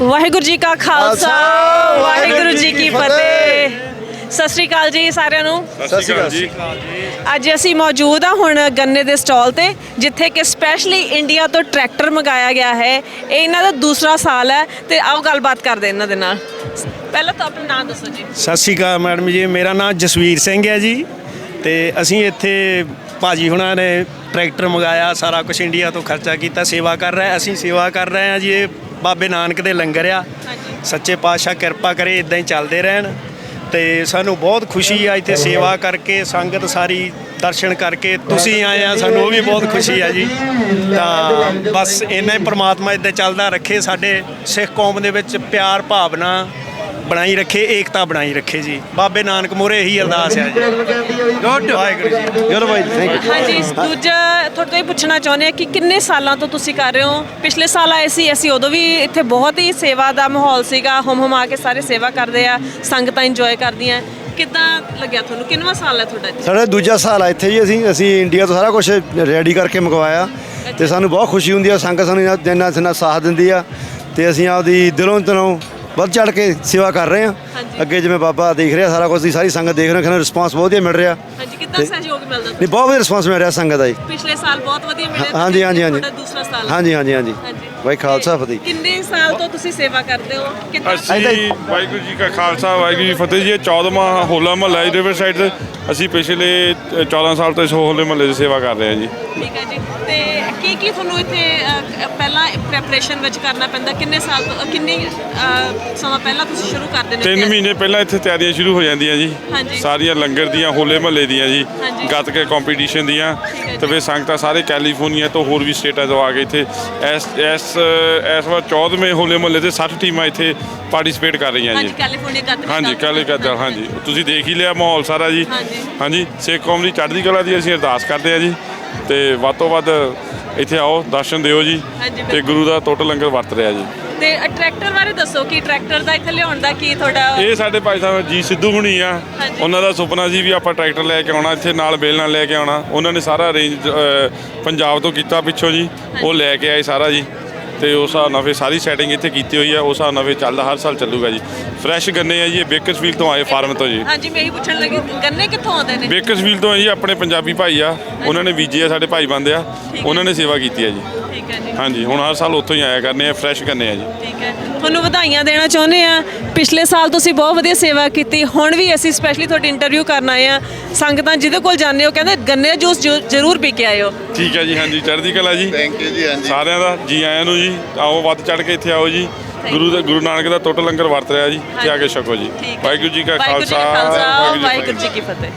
ਵਾਹਿਗੁਰੂ ਜੀ ਕਾ ਖਾਲਸਾ ਵਾਹਿਗੁਰੂ ਜੀ ਕੀ ਫਤਿਹ। ਸਤਿ ਸ਼੍ਰੀ ਅਕਾਲ ਜੀ ਸਾਰਿਆਂ ਨੂੰ। ਸਤਿ ਸ਼੍ਰੀ ਅਕਾਲ ਜੀ। ਅੱਜ ਅਸੀਂ ਮੌਜੂਦ ਹਾਂ ਹੁਣ ਗੰਨੇ ਦੇ ਸਟਾਲ ਤੇ ਜਿੱਥੇ ਕਿ ਸਪੈਸ਼ਲੀ ਇੰਡੀਆ ਤੋਂ ਟਰੈਕਟਰ ਮੰਗਾਇਆ ਗਿਆ ਹੈ। ਇਹ ਇਹਨਾਂ ਦਾ ਦੂਸਰਾ ਸਾਲ ਹੈ ਤੇ ਆਓ ਗੱਲਬਾਤ ਕਰਦੇ ਇਹਨਾਂ ਦੇ ਨਾਲ। ਪਹਿਲਾਂ ਤਾਂ ਆਪਣਾ ਨਾਮ ਦੱਸੋ ਜੀ। ਸਤਿ ਸ਼੍ਰੀ ਅਕਾਲ ਮੈਡਮ ਜੀ ਮੇਰਾ ਨਾਮ ਜਸਵੀਰ ਸਿੰਘ ਹੈ ਜੀ। ਤੇ ਅਸੀਂ ਇੱਥੇ ਭਾਜੀ ਹੁਣਾਂ ਨੇ ਟਰੈਕਟਰ ਮੰਗਾਇਆ ਸਾਰਾ ਕੁਝ ਇੰਡੀਆ ਤੋਂ ਖਰਚਾ ਕੀਤਾ ਸੇਵਾ ਕਰ ਰਹੇ ਅਸੀਂ ਸੇਵਾ ਕਰ ਰਹੇ ਹਾਂ ਜੀ ਇਹ ਬਾਬੇ ਨਾਨਕ ਦੇ ਲੰਗਰ ਆ। ਸੱਚੇ ਪਾਤਸ਼ਾਹ ਕਿਰਪਾ ਕਰੇ ਇਦਾਂ ਹੀ ਚੱਲਦੇ ਰਹਿਣ। ਤੇ ਸਾਨੂੰ ਬਹੁਤ ਖੁਸ਼ੀ ਆ ਇੱਥੇ ਸੇਵਾ ਕਰਕੇ ਸੰਗਤ ਸਾਰੀ ਦਰਸ਼ਨ ਕਰਕੇ। ਤੁਸੀਂ ਆਏ ਆ ਸਾਨੂੰ ਉਹ ਵੀ ਬਹੁਤ ਖੁਸ਼ੀ ਆ ਜੀ। ਤਾਂ ਬਸ ਇੰਨਾ ਹੀ ਪ੍ਰਮਾਤਮਾ ਇਦਾਂ ਚੱਲਦਾ ਰੱਖੇ ਸਾਡੇ ਸਿੱਖ ਕੌਮ ਦੇ ਵਿੱਚ ਪਿਆਰ ਭਾਵਨਾ। ਬਣਾਈ ਰੱਖੇ ਏਕਤਾ ਬਣਾਈ ਰੱਖੇ ਜੀ। ਬਾਬੇ ਨਾਨਕ ਮੋਰੇ ਇਹੀ ਅਰਦਾਸ ਹੈ ਜੀ। ਗੁੱਡ। ਵਾਹਿਗੁਰੂ ਜੀ। ਚਲੋ ਭਾਈ ਥੈਂਕ ਯੂ ਹਾਂਜੀ ਦੂਜਾ ਤੁਹਾਡੇ ਤੋਂ ਇਹ ਪੁੱਛਣਾ ਚਾਹੁੰਦੇ ਆ ਕਿ ਕਿੰਨੇ ਸਾਲਾਂ ਤੋਂ ਤੁਸੀਂ ਕਰ ਰਹੇ ਹੋ? ਪਿਛਲੇ ਸਾਲ ਆਏ ਸੀ ਅਸੀਂ ਉਦੋਂ ਵੀ ਇੱਥੇ ਬਹੁਤ ਹੀ ਸੇਵਾ ਦਾ ਮਾਹੌਲ ਸੀਗਾ। ਹਮ ਹਮਾ ਕੇ ਸਾਰੇ ਸੇਵਾ ਕਰਦੇ ਆ ਸੰਗਤਾਂ ਇੰਜੋਏ ਕਰਦੀਆਂ। ਕਿੱਦਾਂ ਲੱਗਿਆ ਤੁਹਾਨੂੰ? ਕਿੰਨਵਾਂ ਸਾਲ ਹੈ ਤੁਹਾਡਾ ਜੀ ਸਾਡਾ ਦੂਜਾ ਸਾਲ ਆ ਇੱਥੇ ਜੀ। ਅਸੀਂ ਅਸੀਂ ਇੰਡੀਆ ਤੋਂ ਸਾਰਾ ਕੁਝ ਰੈਡੀ ਕਰਕੇ ਮੰਗਵਾਇਆ। ਤੇ ਸਾਨੂੰ ਬਹੁਤ ਖੁਸ਼ੀ ਹੁੰਦੀ ਆ। ਸੰਗਤ ਸਾਨੂੰ ਇੰਨਾ ਇੰਨਾ ਸਾਥ ਦਿੰਦੀ ਆ। ਤੇ ਅਸੀਂ ਆਪਦੀ ਦਿਲੋਂ ਦਿਲੋਂ ਵੱਧ ਚੜ ਕੇ ਸੇਵਾ ਕਰ ਰਹੇ ਆ। ਅੱਗੇ ਜਿਵੇਂ ਬਾਬਾ ਦੇਖ ਰਿਹਾ ਸਾਰਾ ਕੁਝ ਦੀ ਸਾਰੀ ਸੰਗਤ ਦੇਖ ਰਹੇ ਸਾਨੂੰ ਰਿਸਪਾਂਸ ਬਹੁਤ ਵਧੀਆ ਮਿਲ ਰਿਹਾ ਹਾਂਜੀ ਕਿੱਦਾਂ ਸਹਿਯੋਗ ਮਿਲਦਾ ਨਹੀਂ ਬਹੁਤ ਵਧੀਆ ਰਿਸਪਾਂਸ ਮਿਲ ਰਿਹਾ ਸੰਗਤ ਦਾ ਜੀ ਪਿਛਲੇ ਸਾਲ ਬਹੁਤ ਵਧੀਆ ਮਿਲਿਆ ਹਾਂਜੀ, ਹਾਂਜੀ, ਹਾਂਜੀ। ਦੂਸਰਾ ਸਾਲ। ਹਾਂਜੀ ਹਾਂਜੀ ਹਾਂਜੀ। ਵਾਹਿ ਖਾਲਸਾ ਫਤਿਹ ਕਿੰਨੇ ਸਾਲ ਤੋਂ ਤੁਸੀਂ ਸੇਵਾ ਕਰਦੇ ਹੋ ਕਿੱਦਾਂ ਅਸੀਂ ਵਾਹਿਗੁਰੂ ਜੀ ਕਾ ਖਾਲਸਾ ਵਾਹਿਗੁਰੂ ਜੀ ਫਤਿਹ ਜੀ ਇਹ 14ਵਾਂ ਹੋਲਾ ਮਹੱਲਾ ਰਿਵਰ ਸਾਈਡ ਤੇ ਅਸੀਂ ਪਿਛਲੇ ਅ, 14 ਸਾਲ ਤੋਂ ਇਸ ਹੋਲੇ ਮਹੱਲੇ ਦੀ ਸੇਵਾ ਕਰ ਰਹੇ ਹਾਂ ਜੀ। ਠੀਕ ਹੈ ਜੀ। ਤੇ ਕੀ ਕੀ ਤੁਹਾਨੂੰ ਇੱਥੇ ਅ, ਪਹਿਲਾਂ ਪ੍ਰੈਪਰੇਸ਼ਨ ਵਿੱਚ ਕਰਨਾ ਪੈਂਦਾ? ਕਿੰਨੇ ਸਾਲ ਤੋਂ ਅ, ਕਿੰਨੇ ਅ, ਸਮਾਂ ਪਹਿਲਾਂ ਤੁਸੀਂ ਸ਼ੁਰੂ ਕਰ ਦਿੰਦੇ ਹੋ ਤਿੰਨ ਤਿਆਰੀ? ਮਹੀਨੇ ਪਹਿਲਾਂ ਇੱਥੇ ਤਿਆਰੀਆਂ ਸ਼ੁਰੂ ਹੋ ਜਾਂਦੀਆਂ ਜੀ। ਹਾਂਜੀ। ਸਾਰੀਆਂ ਲੰਗਰ ਦੀਆਂ ਹੋਲੇ ਮਹੱਲੇ ਦੀਆਂ ਜੀ। ਹਾਂਜੀ। ਗੱਤਕੇ ਕੰਪੀਟੀਸ਼ਨ ਦੀਆਂ ਠੀਕ ਹੈ ਤੇ ਫਿਰ ਸੰਗਤਾਂ ਸਾਰੇ ਕੈਲੀਫੋਰਨੀਆ ਤੋਂ ਹੋਰ ਵੀ ਸਟੇਟਾਂ ਤੋਂ ਆ ਕੇ ਇੱਥੇ ਇਸ ਇਸ ਇਸ ਵਾਰ 14ਵੇਂ ਹੋਲੇ ਮਹੱਲੇ ਤੇ 60 ਟੀਮਾਂ ਇੱਥੇ ਪਾਰਟਿਸਿਪੇਟ ਕਰ ਰਹੀਆਂ ਹਾਂਜੀ ਜੀ ਕੈਲੀਫੋਰਨੀਆ ਗੱਤਕੇ ਹਾਂਜੀ ਦਾ- ਕਾਲੇ ਕੱਦਾ ਹਾਂਜੀ। ਤੁਸੀਂ ਦੇਖ ਹੀ ਲਿਆ ਮਾਹੌਲ ਸਾਰਾ ਜੀ। ਹਾਂਜੀ। ਹਾਂਜੀ ਸਿੱਖ ਕੌਮ ਦੀ ਚੜ੍ਹਦੀ ਕਲਾ ਦੀ ਅਸੀਂ ਅਰਦਾਸ ਕਰਦੇ ਹਾਂ ਜੀ। ਤੇ ਵੱਧ ਤੋਂ ਵੱਧ ਇੱਥੇ ਆਓ ਦਰਸ਼ਨ ਦਿਓ ਜੀ। ਹਾਂਜੀ, ਤੇ। ਗੁਰੂ ਦਾ ਟੁੱਟ ਲੰਗਰ ਵਰਤ ਰਿਹਾ ਜੀ। ਤੇ ਟਰੈਕਟਰ ਬਾਰੇ ਦੱਸੋ ਕਿ ਟਰੈਕਟਰ ਦਾ ਇੱਥੇ ਲਿਆਉਣ ਦਾ ਕੀ ਤੁਹਾਡਾ ਇਹ ਸਾਡੇ ਭਾਈ ਸਾਹਿਬ ਜੀ ਸਿੱਧੂ ਹੁਣੀ ਆ। ਹਾਂਜੀ। ਉਹਨਾਂ ਦਾ ਸੁਪਨਾ ਸੀ ਵੀ ਆਪਾਂ ਟਰੈਕਟਰ ਲੈ ਕੇ ਆਉਣਾ ਇੱਥੇ ਨਾਲ ਬੇਲ ਨਾਲ ਲੈ ਕੇ ਆਉਣਾ। ਉਹਨਾਂ ਨੇ ਸਾਰਾ ਅਰੇਂਜ ਪੰਜਾਬ ਤੋਂ ਕੀਤਾ ਪਿੱਛੋਂ ਜੀ। ਉਹ ਲੈ ਕੇ ਆਏ ਸਾਰਾ ਜੀ। ਤੇ ਉਸ ਹਿਸਾਬ ਨਾਲ ਫਿਰ ਸਾਰੀ ਸੈਟਿੰਗ ਇੱਥੇ ਕੀਤੀ ਹੋਈ ਆ ਉਸ ਹਿਸਾਬ ਨਾਲ ਫਿਰ ਚੱਲਦਾ ਹਰ ਸਾਲ ਚੱਲੂਗਾ ਜੀ। ਫਰੈਸ਼ ਗੰਨੇ ਆ ਜੀ ਇਹ ਬੇਕਰਸਫੀਲ ਤੋਂ ਆਏ ਫਾਰਮ ਤੋਂ ਜੀ। ਹਾਂਜੀ ਮੈਂ ਇਹੀ ਪੁੱਛਣ ਲੱਗੀ ਗੰਨੇ ਕਿੱਥੋਂ ਆਉਂਦੇ ਨੇ? ਬੇਕਰਸਫੀਲ ਤੋਂ ਹੈ ਜੀ ਆਪਣੇ ਪੰਜਾਬੀ ਭਾਈ ਆ ਉਹਨਾਂ ਨੇ ਬੀਜੇ ਆ ਸਾਡੇ ਭਾਈ ਬੰਦੇ ਆ। ਉਹਨਾਂ ਨੇ ਸੇਵਾ ਕੀਤੀ ਆ ਜੀ। ਠੀਕ ਹੈ ਜੀ। ਹਾਂਜੀ ਹੁਣ ਹਰ ਸਾਲ ਉੱਥੋਂ ਹੀ ਆਇਆ ਕਰਨੇ ਆ ਫਰੈਸ਼ ਗੰਨੇ ਆ ਜੀ। ਠੀਕ ਹੈ। ਤੁਹਾਨੂੰ ਵਧਾਈਆਂ ਦੇਣਾ ਚਾਹੁੰਦੇ ਆ ਪਿਛਲੇ ਸਾਲ ਤੁਸੀਂ ਬਹੁਤ ਵਧੀਆ ਸੇਵਾ ਕੀਤੀ ਹੁਣ ਵੀ ਅਸੀਂ ਸਪੈਸ਼ਲੀ ਤੁਹਾਡੀ ਇੰਟਰਵਿਊ ਕਰਨ ਆਏ ਆ ਸੰਗਤਾਂ ਜਿਹਦੇ ਕੋਲ ਜਾਂਦੇ ਹੋ ਕਹਿੰਦੇ ਗੰਨੇ ਦਾ ਜੂਸ ਜ਼ਰੂ- ਜ਼ਰੂਰ ਪੀ ਕੇ ਆਇਓ। ਠੀਕ ਹੈ ਜੀ ਹਾਂਜੀ ਚੜ੍ਹਦੀ ਕਲਾ ਜੀ। ਥੈਂਕ ਯੂ ਜੀ ਹਾਂਜੀ। ਸਾਰਿਆਂ ਦਾ ਜੀ ਆਇਆਂ ਨੂੰ ਜੀ। ਆਓ ਵੱਧ ਚੜ ਕੇ ਇੱਥੇ ਆਓ ਜੀ। ਗੁਰੂ ਦਾ ਗੁਰੂ ਨਾਨਕ ਦਾ ਟੁੱਟ ਲੰਗਰ ਵਰਤ ਰਿਹਾ ਜੀ। ਇੱਥੇ ਆ ਕੇ ਛਕੋ ਜੀ। ਵਾਹਿਗੁਰੂ ਜੀ ਕਾ ਵਾਹਿਗੁਰੂ ਜੀ ਖਾਲਸਾ ਕਾ। ਵਾਹਿਗੁਰੂ ਜੀ ਕੀ ਫਤਿਹ।